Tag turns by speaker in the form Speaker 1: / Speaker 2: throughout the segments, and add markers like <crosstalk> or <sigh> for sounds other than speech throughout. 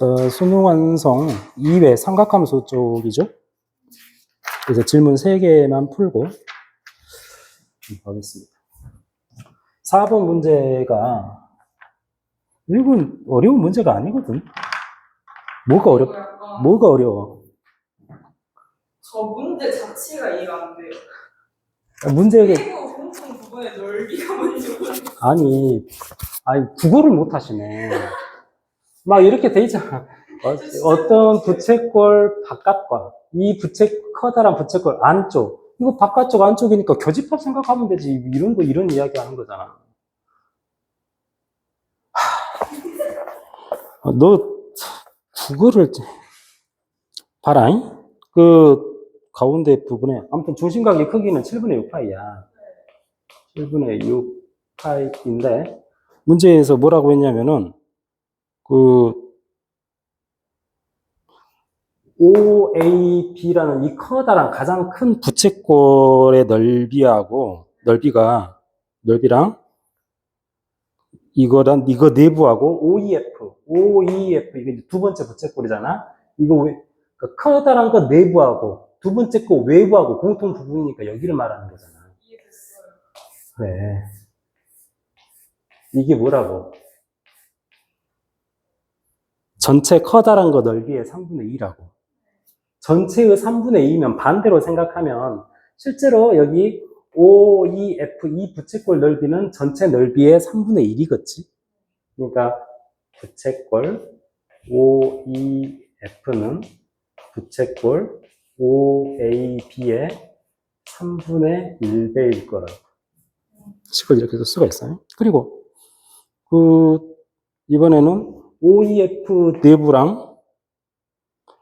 Speaker 1: 자, 수능 완성 2회 삼각함수 쪽이죠. 그래서 질문 3개만 풀고 가겠습니다. 4번 문제가 이건 어려운 문제가 아니거든. 뭐가 어렵, 뭐가 어려워?
Speaker 2: 저 문제 자체가 이해가 안 돼요.
Speaker 1: 문제가,
Speaker 2: 그리고 공통 부분의 넓이가 뭔지 모르겠어요.
Speaker 1: 아니, 아니, 국어를 못 하시네. 막 이렇게 돼 있잖아. 어, <laughs> 어떤 부채꼴 바깥과 이 부채, 커다란 부채꼴 안쪽. 이거 바깥쪽 안쪽이니까 교집합 생각하면 되지. 이런 거, 이런 이야기 하는 거잖아. 하, 너, 국어를, 봐라 잉? 그, 가운데 부분에, 아무튼 중심각의 크기는 7분의 6파이야. 7분의 6파이인데, 문제에서 뭐라고 했냐면은, 그, OAB라는 이 커다란 가장 큰 부채꼴의 넓이하고, 넓이가, 넓이랑, 이거랑, 이거 내부하고 OEF, OEF, 이게 두 번째 부채꼴이잖아? 이거 왜, 그 커다란 거 내부하고, 두 번째 거 외부하고 공통 부분이니까 여기를 말하는 거잖아. 그래. 이게 뭐라고? 전체 커다란 거 넓이의 3분의 2라고. 전체의 3분의 2면 반대로 생각하면 실제로 여기 OEF 이 부채꼴 넓이는 전체 넓이의 3분의 1이겠지. 그러니까 부채꼴 OEF는 부채꼴 OAB의 3분의 1배일 거라고. 식을 이렇게 쓸 수가 있어요. 그리고 그 이번에는 OEF 내부랑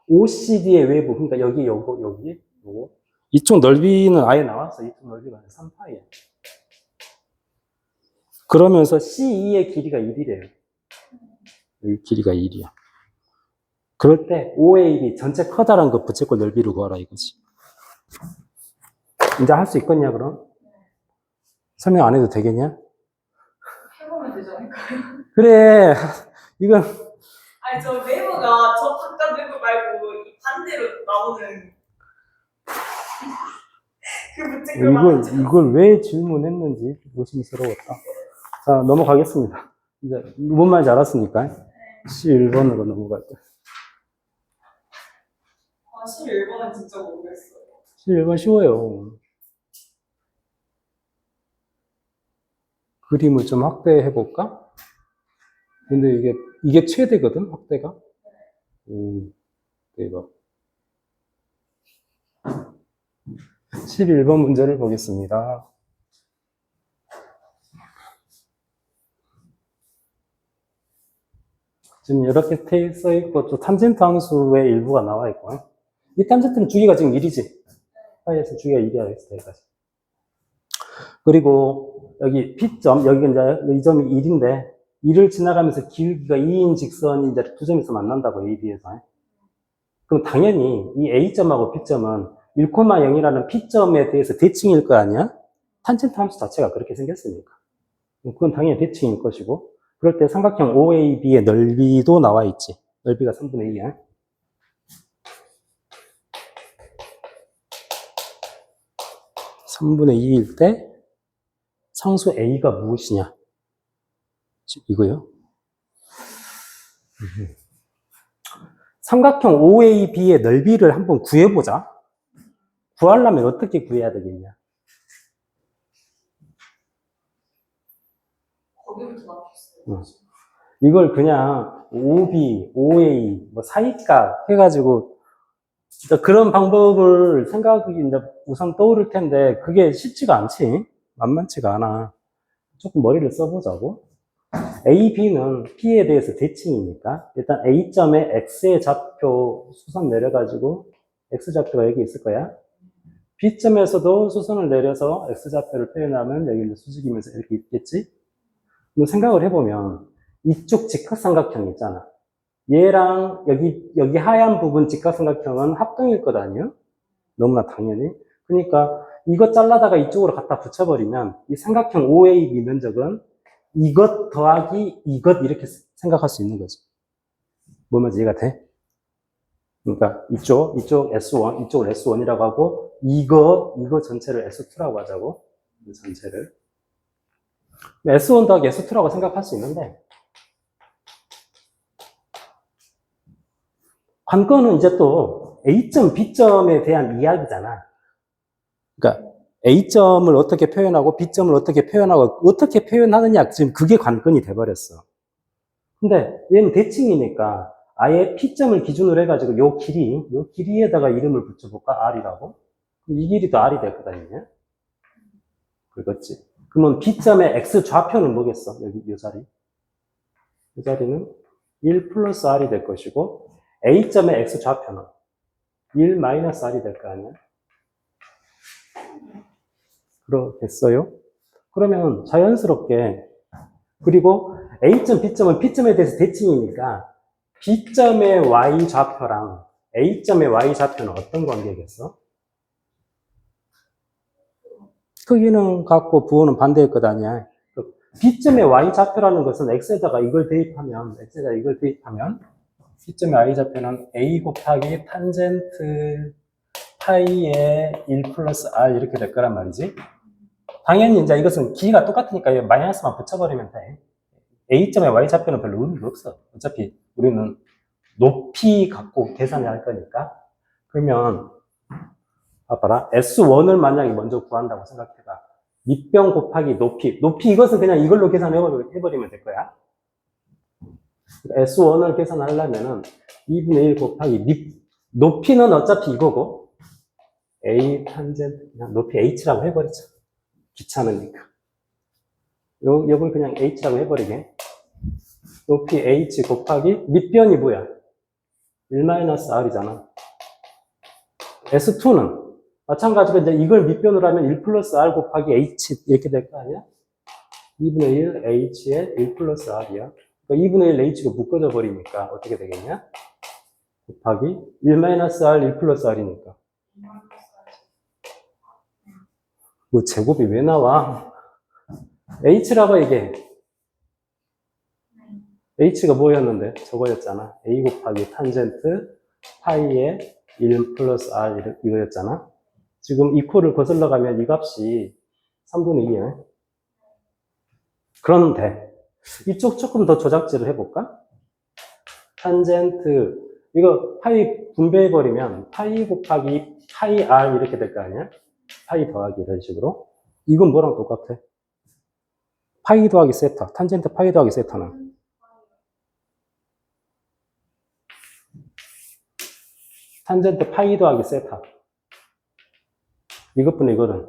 Speaker 1: OCD의 외부, 그러니까 여기, 요거, 여기, 요거. 이쪽 넓이는 아예 나왔어. 이쪽 넓이가 3파이야. 그러면서 CE의 길이가 1이래요. 여기 길이가 1이야. 그럴 때 OAB 전체 커다란 거 부채꼴 넓이를 구하라 이거지. 이제 할 수 있겠냐 그럼? 설명 안 해도 되겠냐?
Speaker 2: 해보면 되지 않을까요?
Speaker 1: 그래. <laughs> 이건
Speaker 2: 아니 저 외부가 저 바깥 외부 말고 이 반대로 나오는 <laughs> 그 부채꼴
Speaker 1: 이걸? 이걸 왜 질문했는지 의심스러웠다. 자 넘어가겠습니다. 이제 뭔 말인지 알았으니까 11번으로 넘어갈게요.
Speaker 2: 아 11번은 진짜 모르겠어요.
Speaker 1: 11번 쉬워요. 그림을 좀 확대해 볼까? 근데 이게 이게 최대거든 확대가. 오 대박. 11번 문제를 보겠습니다. 지금 이렇게 돼써 있고 또 탄젠트 함수의 일부가 나와 있고 이 탄젠트는 주기가 지금 1이지 파이에서 주기가 1이야 그래서 여기까지 그리고 여기 P점 여기 이제 이 점이 1인데 1을 지나가면서 길기가 2인 직선이 이제 두 점에서 만난다고 AB에서 그럼 당연히 이 A점하고 B점은 1,0이라는 P점에 대해서 대칭일 거 아니야? 탄젠트 함수 자체가 그렇게 생겼으니까 그건 당연히 대칭일 것이고 그럴 때 삼각형 OAB의 넓이도 나와 있지. 넓이가 3분의 2야. (3분의 2일) 때 상수 A가 무엇이냐? 이거요. 음. 삼각형 OAB의 넓이를 한번 구해보자. 구하려면 어떻게 구해야 되겠냐? 응. 이걸 그냥 OB, OA, 뭐 사이값 해가지고 그러니까 그런 방법을 생각이 이제 우선 떠오를 텐데 그게 쉽지가 않지. 만만치가 않아. 조금 머리를 써보자고. A, B는 P에 대해서 대칭이니까 일단 A점에 X의 좌표 수선 내려가지고 X 좌표가 여기 있을 거야. B점에서도 수선을 내려서 X 좌표를 표현하면 여기 이제 수직이면서 이렇게 있겠지. 뭐 생각을 해보면 이쪽 직각삼각형 있잖아. 얘랑 여기 여기 하얀 부분 직각삼각형은 합동일 것 아니에요? 너무나 당연히. 그러니까 이것 잘라다가 이쪽으로 갖다 붙여버리면 이 삼각형 OAB 면적은 이것 더하기 이것 이렇게 생각할 수 있는 거지. 뭐 말인지 이해가 돼? 그러니까 이쪽, 이쪽 S1, 이쪽을 S1이라고 하고 이거, 이거 전체를 S2라고 하자고. 이 전체를. S1 더하기 S2라고 생각할 수 있는데 관건은 이제 또 A점, B점에 대한 이야기잖아. 그러니까 A점을 어떻게 표현하고 B점을 어떻게 표현하고 어떻게 표현하느냐 지금 그게 관건이 돼버렸어. 근데 얘는 대칭이니까 아예 P점을 기준으로 해가지고 요 길이, 요 길이에다가 이름을 붙여볼까? R이라고? 이 길이도 R이 될 거다니냐? 그렇지. 그러면 B점의 X 좌표는 뭐겠어? 여기 이 자리. 이 자리는 1 플러스 R이 될 것이고 A점의 X 좌표는 1 마이너스 R이 될 거 아니야? 그러겠어요? 그러면 자연스럽게 그리고 A점, B점은 P점에 대해서 대칭이니까 B점의 Y 좌표랑 A점의 Y 좌표는 어떤 관계겠어? 크기는 같고 부호는 반대일 것 아니야. 그 B점의 Y 좌표라는 것은 X에다가 이걸 대입하면, X에다가 이걸 대입하면, B점의 Y 좌표는 A 곱하기 탄젠트 파이의 1 플러스 R 이렇게 될 거란 말이지. 당연히 이제 이것은 길이가 똑같으니까 이 마이너스만 붙여버리면 돼. A점의 Y 좌표는 별로 의미가 없어. 어차피 우리는 높이 갖고 계산을 할 거니까. 그러면, 봐봐라. S1을 만약에 먼저 구한다고 생각해봐. 밑변 곱하기 높이. 높이 이것은 그냥 이걸로 계산해버리면 될 거야. S1을 계산하려면은 2분의 1 곱하기 밑, 높이는 어차피 이거고, A 탄젠트, 그냥 높이 H라고 해버리자. 귀찮으니까. 요, 요걸 그냥 H라고 해버리게. 높이 H 곱하기 밑변이 뭐야? 1-R이잖아. S2는 마찬가지로 이제 이걸 밑변으로 하면 1 플러스 R 곱하기 H 이렇게 될 거 아니야? 2분의 1 H에 1 플러스 R이야. 그러니까 2분의 1 H가 묶어져 버리니까 어떻게 되겠냐? 곱하기 1-R 1 플러스 R이니까. 뭐 제곱이 왜 나와? H라고 얘기해. H가 뭐였는데? 저거였잖아. A 곱하기 탄젠트 파이의 1 플러스 R 이거였잖아. 지금 이 코를 거슬러 가면 이 값이 3분의 2야. 그런데 이쪽 조금 더 조작질을 해볼까? 탄젠트 이거 파이 분배해버리면 파이 곱하기 파이 R 이렇게 될 거 아니야? 파이 더하기 이런 식으로. 이건 뭐랑 똑같아? 파이 더하기 세타. 탄젠트 파이 더하기 세타는 탄젠트 파이 더하기 세타. 이것뿐이 이거는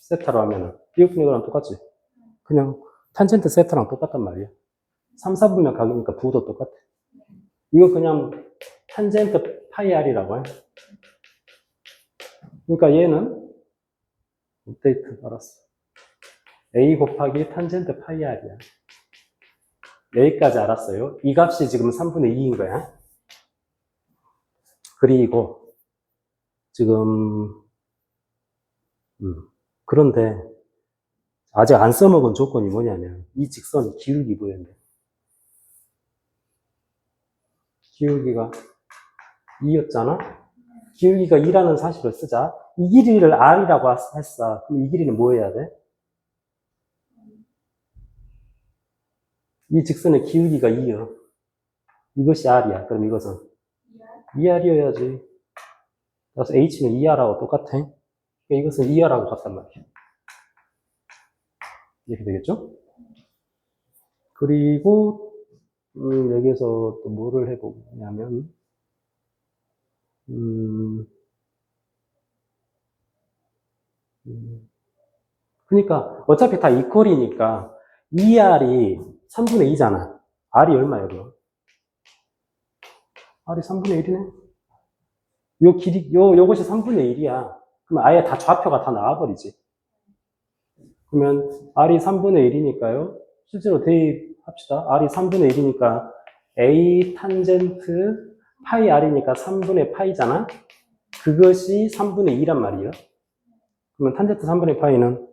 Speaker 1: 세타로 하면은 이것뿐이 이거랑 똑같지. 그냥 탄젠트 세타랑 똑같단 말이야. 3, 4분면 각이니까 부호도 똑같아. 이거 그냥 탄젠트 파이 R이라고 해. 그러니까 얘는 업데이트 알았어. A 곱하기 탄젠트 파이 R이야. 여기까지 알았어요. 이 값이 지금 3분의 2인 거야. 그리고 지금 음, 그런데 아직 안 써먹은 조건이 뭐냐면 이 직선이 기울기 보였는데 기울기가 2였잖아? 기울기가 2라는 사실을 쓰자. 이 길이를 R이라고 했어. 그럼 이 길이는 뭐 해야 돼? 이 직선의 기울기가 2요. 이것이 R이야. 그럼 이것은 2R이어야지. 그래서 H는 2R하고 똑같아. 그러니까 이것은 2R하고 같단 말이야. 이렇게 되겠죠? 그리고 음, 여기서 또 뭐를 해보냐면 음, 음, 그러니까 어차피 다 이퀄이니까 2R이 3분의 2잖아. R이 얼마야, 그럼? R이 3분의 1이네? 요 길이, 요, 요것이 3분의 1이야. 그러면 아예 다 좌표가 다 나와버리지. 그러면 R이 3분의 1이니까요. 실제로 대입합시다. R이 3분의 1이니까 A 탄젠트 파이 R이니까 3분의 파이잖아? 그것이 3분의 2란 말이에요. 그러면 탄젠트 3분의 파이는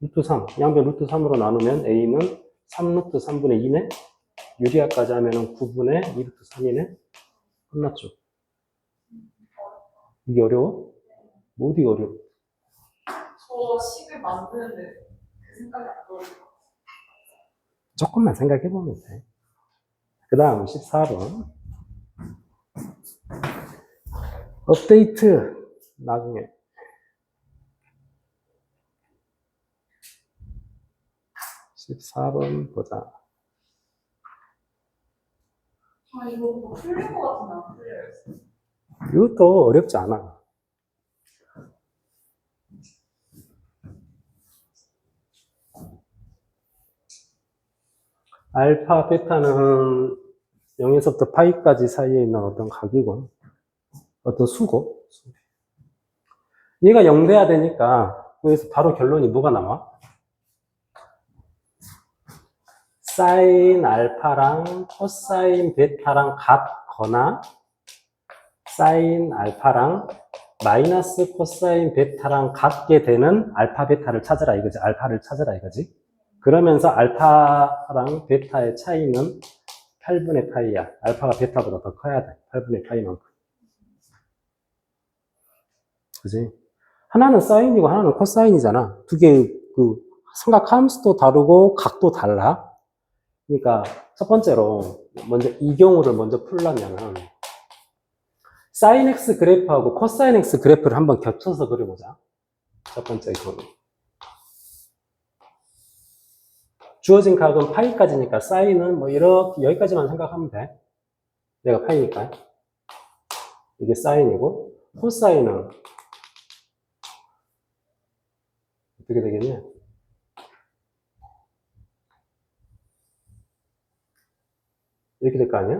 Speaker 1: 루트 3. 양변 루트 3으로 나누면 A는 3 루트 3분의 2네? 유리아까지 하면은 9분의 2루트 3이네? 끝났죠. 이게 어려워? 뭐 어디가 어려워?
Speaker 2: 저 식을 만드는데 그 생각이 안 떠올려.
Speaker 1: 조금만 생각해보면 돼. 그 다음 14번. 업데이트. 나중에. (14번) 보자.
Speaker 2: 아 이거 뭐 풀린 것 같은데 안 풀려요.
Speaker 1: 이것도 어렵지 않아. 알파, 베타는 0에서부터 파이까지 사이에 있는 어떤 각이고, 어떤 수고. 얘가 0 돼야 되니까, 여기서 바로 결론이 뭐가 나와? 사인 알파랑 코사인 베타랑 같거나, 사인 알파랑 마이너스 코사인 베타랑 같게 되는 알파 베타를 찾으라 이거지. 알파를 찾으라 이거지. 그러면서 알파랑 베타의 차이는 8분의 파이야. 알파가 베타보다 더 커야 돼. 8분의 파이만큼. 그지? 하나는 사인이고 하나는 코사인이잖아. 두 개의 그 삼각 함수도 다르고 각도 달라. 그러니까 첫 번째로 먼저 이 경우를 먼저 풀려면은 사인 x 그래프하고 코사인 x 그래프를 한번 겹쳐서 그려보자. 첫 번째 경우. 주어진 각은 파이까지니까 사인은 뭐 이렇게 여기까지만 생각하면 돼. 내가 파이니까. 이게 사인이고 코사인은 어떻게 되겠냐? 이렇게 될 거 아니야?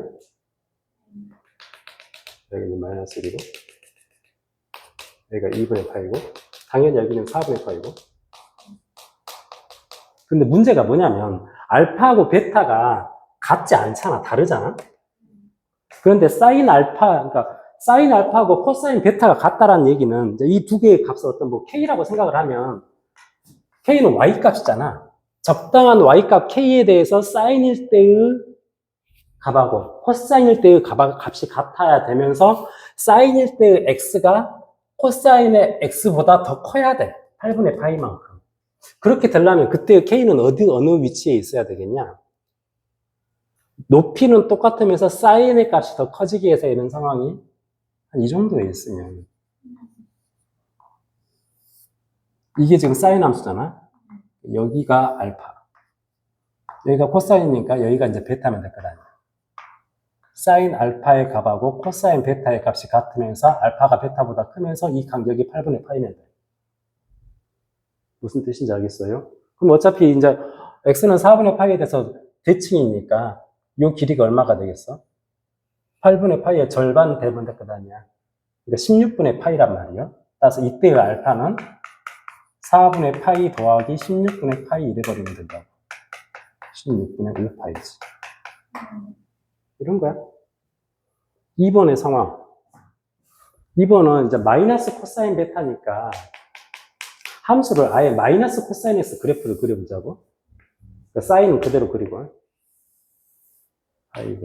Speaker 1: 여기는 마이너스 1이고, 여기가 2분의 파이고, 당연히 여기는 4분의 파이고. 근데 문제가 뭐냐면, 알파하고 베타가 같지 않잖아. 다르잖아. 그런데 사인 알파, 그러니까 사인 알파하고 코사인 베타가 같다라는 얘기는 이 두 개의 값을 어떤 뭐 k라고 생각을 하면 k는 y 값이잖아. 적당한 y 값 k에 대해서 사인일 때의 값하고 코사인일 때의 값, 값이 같아야 되면서 사인일 때의 x가 코사인의 x보다 더 커야 돼. 8분의 파이만큼. 그렇게 되려면 그때의 k는 어디 어느 위치에 있어야 되겠냐? 높이는 똑같으면서 사인의 값이 더 커지게 해서 이런 상황이 한 이 정도에 있으면 이게 지금 사인 함수잖아. 여기가 알파. 여기가 코사인이니까 여기가 이제 베타면 될 거다. 사인 알파의 값하고 코사인 베타의 값이 같으면서 알파가 베타보다 크면서 이 간격이 8분의 파이면 돼. 무슨 뜻인지 알겠어요? 그럼 어차피 이제 x는 4분의 파이에 대해서 대칭이니까 이 길이가 얼마가 되겠어? 8분의 파이의 절반 되면 될거 아니야. 그러니까 16분의 파이란 말이요. 따라서 이때의 알파는 4분의 파이 더하기 16분의 파이 이래 버리면 된다고. 16분의 5파이지. 이런 거야. 2번의 상황. 2번은 이제 마이너스 코사인 베타니까 함수를 아예 마이너스 코사인 x 그래프를 그려보자고. 그러니까 사인은 그대로 그리고. 아이고.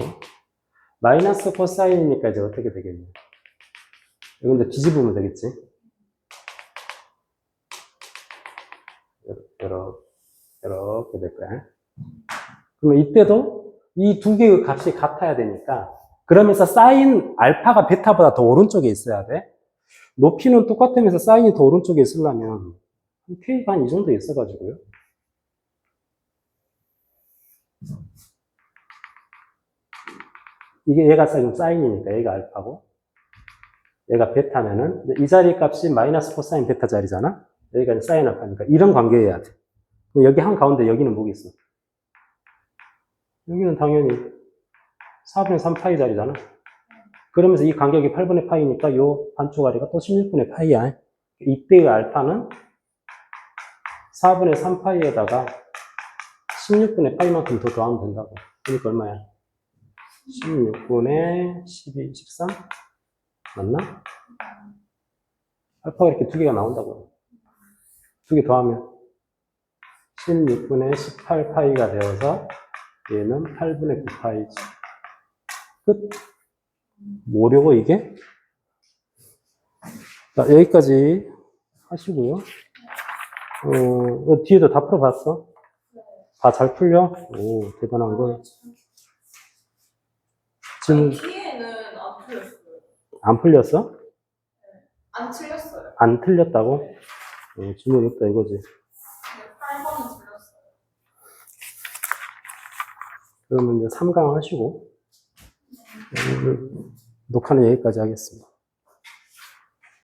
Speaker 1: 마이너스 코사인이니까 이제 어떻게 되겠냐. 이건 이제 뒤집으면 되겠지. 이렇게, 이렇게 될 거야. 그러면 이때도 이 두 개의 값이 같아야 되니까 그러면서 사인 알파가 베타보다 더 오른쪽에 있어야 돼. 높이는 똑같으면서 사인이 더 오른쪽에 있으려면 K가 한 이 정도 있어가지고요. 이게 얘가 지금 사인이니까 얘가 알파고 얘가 베타면은 이 자리 값이 마이너스 코사인 베타 자리잖아. 여기가 사인 알파니까 이런 관계여야 돼. 여기 한 가운데 여기는 뭐겠어? 여기는 당연히 4분의 3 파이 자리잖아. 그러면서 이 간격이 8분의 파이니까 요 반쪽아리가 또 16분의 파이야. 이때의 알파는 4분의 3 파이에다가 16분의 파이만큼 더 더하면 된다고. 그러니까 얼마야? 16분의 12, 13? 맞나? 알파가 이렇게 두 개가 나온다고요. 두 개 더하면 16분의 18 파이가 되어서 얘는 8분의 9파이지. 끝. 뭐려고 이게? 자, 여기까지 하시고요. 어, 어, 뒤에도 다 풀어봤어? 다 잘 풀려? 오, 대단한 걸. 지금
Speaker 2: 뒤에는 안 틀렸어요.
Speaker 1: 안 풀렸어?
Speaker 2: 안 틀렸어요.
Speaker 1: 안 틀렸다고? 어, 주문 없다 이거지.
Speaker 2: 근데 8번은 틀렸어요.
Speaker 1: 그러면 이제 3강 하시고, 오늘 녹화는 여기까지 하겠습니다.